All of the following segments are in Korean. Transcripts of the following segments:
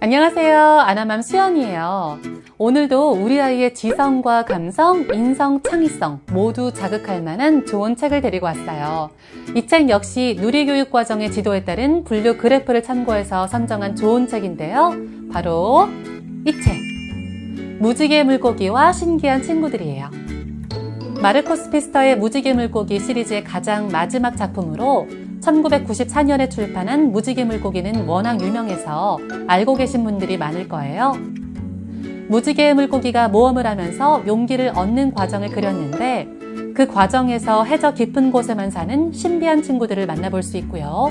안녕하세요. 아나맘 수연이에요. 오늘도 우리 아이의 지성과 감성, 인성, 창의성 모두 자극할 만한 좋은 책을 데리고 왔어요. 이 책 역시 누리교육 과정의 지도에 따른 분류 그래프를 참고해서 선정한 좋은 책인데요. 바로 이 책. 무지개 물고기와 신기한 친구들이에요. 마르코스 피스터의 무지개 물고기 시리즈의 가장 마지막 작품으로 1994년에 출판한 무지개 물고기는 워낙 유명해서 알고 계신 분들이 많을 거예요. 무지개 물고기가 모험을 하면서 용기를 얻는 과정을 그렸는데 그 과정에서 해저 깊은 곳에만 사는 신비한 친구들을 만나볼 수 있고요.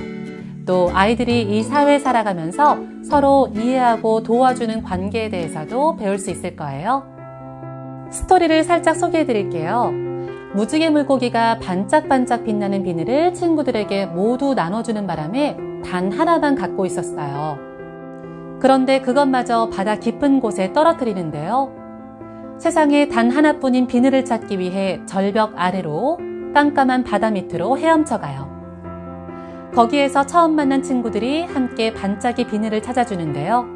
또 아이들이 이 사회에 살아가면서 서로 이해하고 도와주는 관계에 대해서도 배울 수 있을 거예요. 스토리를 살짝 소개해 드릴게요. 무지개 물고기가 반짝반짝 빛나는 비늘을 친구들에게 모두 나눠주는 바람에 단 하나만 갖고 있었어요. 그런데 그것마저 바다 깊은 곳에 떨어뜨리는데요. 세상에 단 하나뿐인 비늘을 찾기 위해 절벽 아래로 깜깜한 바다 밑으로 헤엄쳐 가요. 거기에서 처음 만난 친구들이 함께 반짝이 비늘을 찾아주는데요.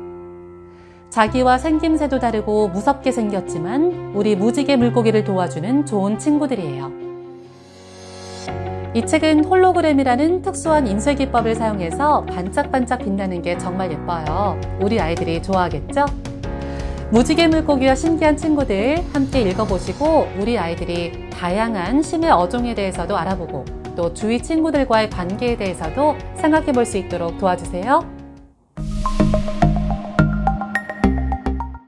자기와 생김새도 다르고 무섭게 생겼지만 우리 무지개 물고기를 도와주는 좋은 친구들이에요. 이 책은 홀로그램이라는 특수한 인쇄 기법을 사용해서 반짝반짝 빛나는 게 정말 예뻐요. 우리 아이들이 좋아하겠죠? 무지개 물고기와 신기한 친구들 함께 읽어보시고 우리 아이들이 다양한 심해 어종에 대해서도 알아보고 또 주위 친구들과의 관계에 대해서도 생각해 볼 수 있도록 도와주세요.